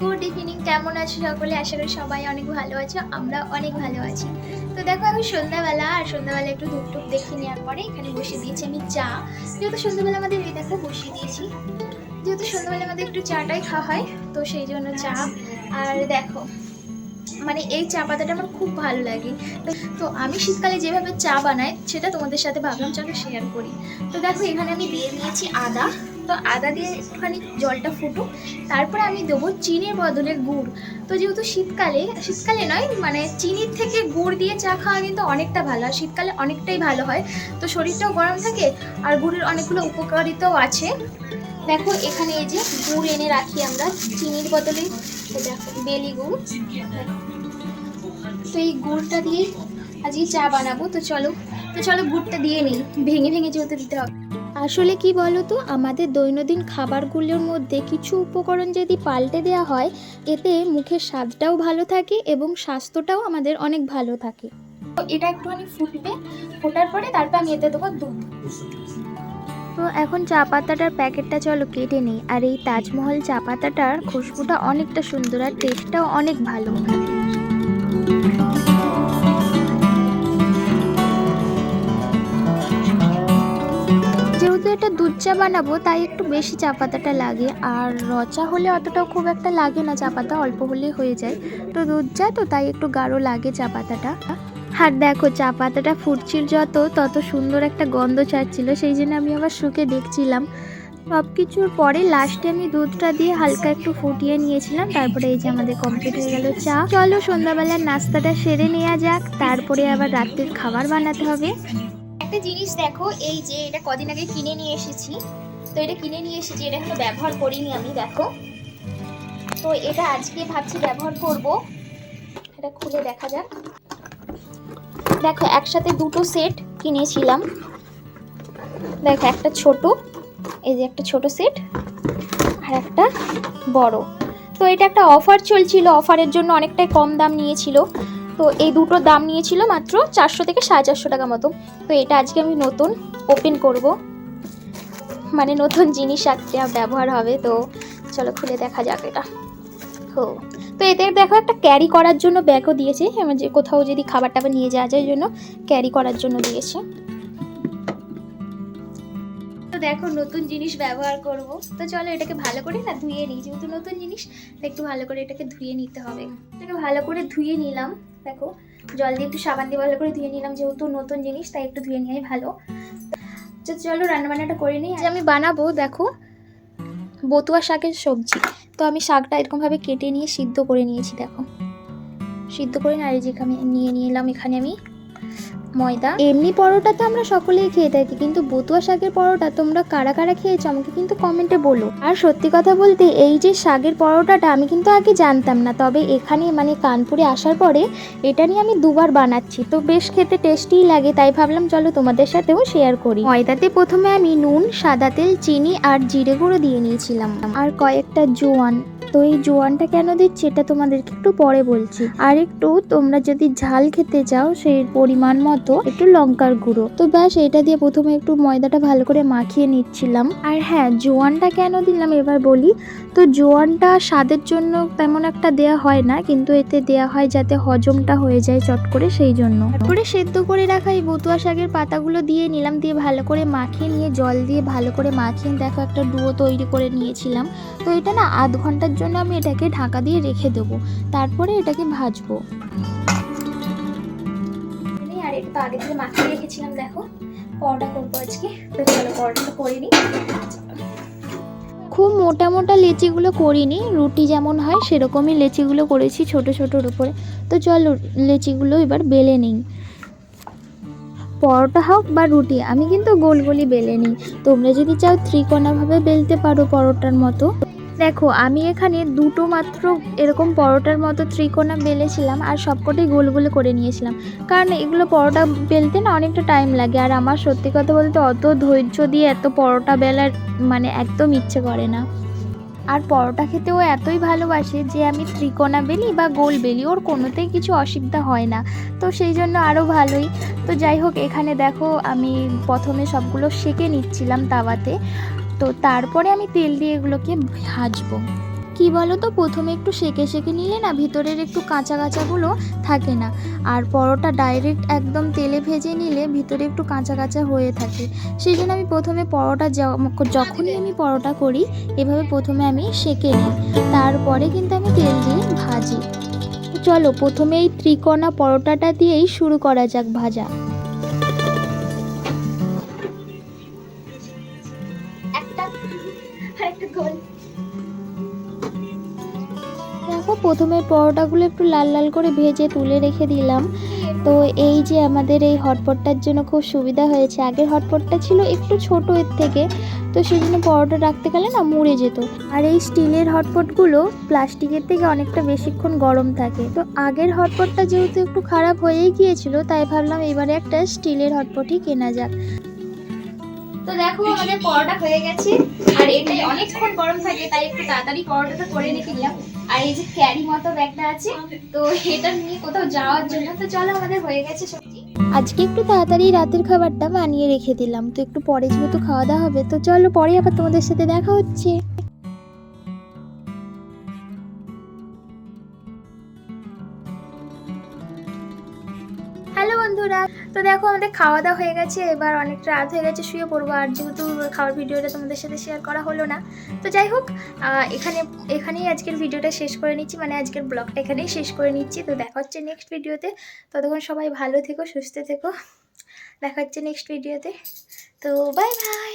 Good evening. কেমন আছো সকলে? আশা করি সবাই অনেক ভালো আছো আমরা অনেক ভালো আছি। তো দেখো, আমি সন্ধ্যাবেলা, আর সন্ধ্যাবেলা একটু ধূপ টুপ দেখে নেওয়ার পরে এখানে বসে দিয়েছি আমি চা। যেহেতু সন্ধ্যাবেলা আমাদের এই দেখো বসিয়ে দিয়েছি। যেহেতু সন্ধ্যাবেলা আমাদের একটু চাটাই খাওয়া হয়, তো সেই জন্য চা। আর দেখো মানে এই চা পাতাটা আমার খুব ভালো লাগে। তো- আমি শীতকালে যেভাবে চা বানাই, সেটা তোমাদের সাথে ভাবলাম চলো শেয়ার করি। তো দেখো, এখানে আমি দিয়ে দিয়েছি আদা। তো আদা দিয়ে একটুখানি জলটা ফুটুক। তারপরে আমি দেবো চিনির বদলে গুড়। তো যেহেতু শীতকালে শীতকালে নয় মানে চিনির থেকে গুড় দিয়ে চা খাওয়া কিন্তু অনেকটা ভালো। আর শীতকালে অনেকটাই ভালো হয়। তো শরীরটাও গরম থাকে, আর গুড়ের অনেকগুলো উপকারিতাও আছে। দেখো, এখানে এই যে গুড় এনে রাখি আমরা, চিনির বদলে। দেখো, বেলি গুড়। তো এই গুড়টা দিয়ে আজকে চা বানাবো। তো চলো তো চলো গুড়টা দিয়ে নিই। ভেঙে ভেঙে যেহেতু দিতে হবে। আসলে কি বলো তো আমাদের দৈনন্দিন খাবারগুলোর মধ্যে কিছু উপকরণ যদি পাল্টে দেওয়া হয় এতে মুখের স্বাদটাও ভালো থাকে এবং স্বাস্থ্যটাও আমাদের অনেক ভালো থাকে। তো এটা একটুখানি ফুটবে ফোটার পরে তারপর আমি এতে দেবো দুধ। তো এখন চা পাতাটার প্যাকেটটা চলো কেটে নিই। আর এই তাজমহল চা পাতাটার খুশবুটা অনেকটা সুন্দর আর টেস্টটাও অনেক ভালো। চা বানাবো, তাই একটু বেশি চা পাতাটা লাগে। আর রচা হলে অতটাও খুব একটা লাগে না, চা পাতা অল্প হলেই হয়ে যায়। তো দুধ চা তো, তাই একটু গাঢ় লাগে চা পাতাটা। আর দেখো, চা পাতাটা ফুটছিল যত, তত সুন্দর একটা গন্ধ ছাড়ছিল, সেই জন্য আমি আবার শুকে দেখছিলাম। সব কিছুর পরে লাস্টে আমি দুধটা দিয়ে হালকা একটু ফুটিয়ে নিয়েছিলাম, তারপরে এই যে আমাদের কমপ্লিট হয়ে গেল চা। চলো সন্ধ্যাবেলার নাস্তাটা সেরে নেওয়া যাক, তারপরে আবার রাত্রির খাবার বানাতে হবে। একটা জিনিস দেখো, এই যে এটা কদিন আগে কিনে নিয়ে এসেছি। তো এটা কিনে নিয়ে এসেছি, এটা এখনও ব্যবহার করিনি আমি, দেখো। তো এটা আজকে ভাবছি ব্যবহার করব। এটা খুলে দেখা যাক। দেখো, একসাথে দুটো সেট কিনেছিলাম। দেখো, একটা ছোট, এই যে একটা ছোট সেট, আর একটা বড়। তো এটা একটা অফার চলছিল, অফারের জন্য অনেকটাই কম দাম নিয়েছিল। তো এই দুটো দাম নিয়েছিল মাত্র চারশো থেকে সাড়ে চারশো টাকা মতো। তো এটা আজকে আমি নতুন ওপেন করব। মানে নতুন জিনিস একটা ব্যবহার হবে, তো চলো খুলে দেখা যাক এটা। হো, তো এতে দেখো একটা ক্যারি করার জন্য ব্যাগও দিয়েছে যে কোথাও যদি খাবার টাবার নিয়ে যাওয়া যায় জন্য ক্যারি করার জন্য দিয়েছে। তো দেখো নতুন জিনিস ব্যবহার করব। তো চলো এটাকে ভালো করে না ধুয়ে নিই, যেহেতু নতুন জিনিস একটু ভালো করে এটাকে ধুয়ে নিতে হবে। এটাকে ভালো করে ধুয়ে নিলাম। দেখো, জল দিয়ে একটু সাবান দিয়ে ভালো করে ধুয়ে নিলাম, যেহেতু নতুন জিনিস, তাই একটু ধুয়ে নেওয়াই ভালো। তো চলো রান্নাবান্নাটা করে নিই। যে আমি বানাবো, দেখো, বতুয়া শাকের সবজি। তো আমি শাকটা এরকমভাবে কেটে নিয়ে সিদ্ধ করে নিয়েছি, দেখো। সিদ্ধ করে না আর আমি নিয়ে এলাম এখানে আমি ময়দা? এমনি পরোটা তো আমরা সকলেই খেয়ে থাকি, কিন্তু বতুয়া শাকের পরোটা তোমরা কারা কারা খেয়েছো আমাকে কিন্তু কমেন্টে বলো। আর সত্যি কথা বলতে, এই যে শাকের পরোটাটা আমি কিন্তু আগে জানতাম না, তবে এখানে মানে কানপুরে আসার পরে এটা নিয়ে আমি দুবার বানাচ্ছি। তো বেশ খেতে টেস্টিই লাগে, তাই ভাবলাম চলো তোমাদের সাথেও শেয়ার করি। ময়দাতে প্রথমে আমি নুন, সাদা তেল, চিনি আর জিরে গুঁড়ো দিয়ে নিয়েছিলাম। আর কয়েকটা জোয়ান। তো এই জোয়ানটা কেন দিচ্ছি এটা তোমাদেরকে একটু পরে বলছি। আর একটু তোমরা যদি ঝাল খেতে চাও, সেই পরিমাণ মতো একটু লঙ্কার গুঁড়ো। তো ব্যাস এটা দিয়ে প্রথমে একটু ময়দাটা ভালো করে মাখিয়ে নিচ্ছিলাম। আর হ্যাঁ জোয়ানটা কেন দিলাম এবার বলি। তো জোয়ানটা স্বাদের জন্য তেমন একটা দেয়া হয় না, কিন্তু এতে দেয়া হয় যাতে হজমটা হয়ে যায় চট করে, সেই জন্য। তারপরে সেদ্ধ করে রাখা এই বতুয়া শাকের পাতাগুলো দিয়ে নিলাম, দিয়ে ভালো করে মাখিয়ে নিয়ে জল দিয়ে ভালো করে মাখিয়ে, দেখো একটা ডুয়ো তৈরি করে নিয়েছিলাম। তো এটা না আধ ঘণ্টার জন্য আমি এটাকে ঢাকা দিয়ে রেখে দেবো। তারপরে এটাকে ভাজবো। আর এটা তো আগে থেকে মাখিয়ে রেখেছিলাম, দেখো। পরোটা করব আজকে। তো চলো করে নিই। খুব মোটা মোটা লেচিগুলো করিনি। রুটি যেমন হয়, সেরকমই লেচিগুলো করেছি ছোট ছোটোর উপরে। তো চলো, লেচিগুলো এবার বেলে নিই। পরোটা হোক বা রুটি, আমি কিন্তু গোল গোলই বেলে নিই। তোমরা যদি চাও ত্রিকোণাভাবে বেলতে পারো পরোটার মতো। দেখো, আমি এখানে দুটো মাত্র এরকম পরোটার মতো ত্রিকোণা বেলেছিলাম আর সবকটাই গোল গোল করে নিয়েছিলাম। কারণ এগুলো পরোটা বেলতে না অনেকটা টাইম লাগে আর আমার সত্যি কথা বলতে অত ধৈর্য দিয়ে এত পরোটা বেলার মানে একদম ইচ্ছে করে না। আর পরোটা খেতে ও এতই ভালোবাসে যে আমি ত্রিকোণা বেলি বা গোল বেলি, ওর কোনোতেই কিছু অসুবিধা হয় না। তো সেই জন্য আরও ভালোই। তো যাই হোক, এখানে দেখো আমি প্রথমে সবগুলো সেঁকে নিচ্ছিলাম তাওয়াতে। তো তারপরে আমি তেল দিয়ে এগুলোকে ভাজবো। কি বলো তো প্রথমে একটু সেকে সেকে নিলে না ভিতরের একটু কাঁচা কাঁচাগুলো থাকে না। আর পরোটা ডাইরেক্ট একদম তেলে ভেজে নিলে ভিতরে একটু কাঁচা কাঁচা হয়ে থাকে। সেই জন্য আমি প্রথমে পরোটা যখনই আমি পরোটা করি, এভাবে প্রথমে আমি সেকে নিই। তারপরে কিন্তু আমি তেল দিয়ে ভাজি। চলো প্রথমে এই ত্রিকোণা পরোটাটা দিয়েই শুরু করা যাক ভাজা। প্রথমে পরোটাগুলো একটু লাল লাল করে ভেজে তুলে রেখে দিলাম। তো এই যে আমাদের এই হটপটটার জন্য খুব সুবিধা হয়েছে। আগের হটপটটা ছিল একটু ছোট এর থেকে, তো সেই জন্য পরোটা রাখতে গেলে না মুড়ে যেত। আর এই স্টিলের হটপটগুলো প্লাস্টিকের থেকে অনেকটা বেশিক্ষণ গরম থাকে। তো আগের হটপটটা যেহেতু একটু খারাপ হয়েই গিয়েছিল, তাই ভাবলাম এবারে একটা স্টিলের হটপটই কেনা যাক। তো দেখো আমাদের পরোটা হয়ে গেছে। আর এটাই অনেকক্ষণ গরম থাকে, তাই একটু তাড়াতাড়ি পরোটাটা করে রেখে দিলাম। আর এই যে ক্যারি মতো ব্যাগটা আছে, তো এটা নিয়ে কোথাও যাওয়ার জন্য। তো চলো আমাদের হয়ে গেছে সবজি। আজকে একটু তাড়াতাড়ি রাতের খাবারটা বানিয়ে রেখে দিলাম। তো একটু পরে যেহেতু খাওয়া দাওয়া হবে, তো চলো পরে আবার তোমাদের সাথে দেখা হচ্ছে। বন্ধুরা, তো দেখো আমাদের খাওয়া দাওয়া হয়ে গেছে, এবার অনেকটা রাত হয়ে গেছে, শুয়ে পড়ব। আর যেহেতু খাওয়ার ভিডিওটা তোমাদের সাথে শেয়ার করা হলো না, তো যাই হোক এখানে, এখানেই আজকের ভিডিওটা শেষ করে নিচ্ছি মানে আজকের ব্লগটা এখানেই শেষ করে নিচ্ছি। তো দেখা হচ্ছে নেক্সট ভিডিওতে। ততক্ষণ সবাই ভালো থেকো, সুস্থ থেকো। দেখা হচ্ছে নেক্সট ভিডিওতে। তো বাই বাই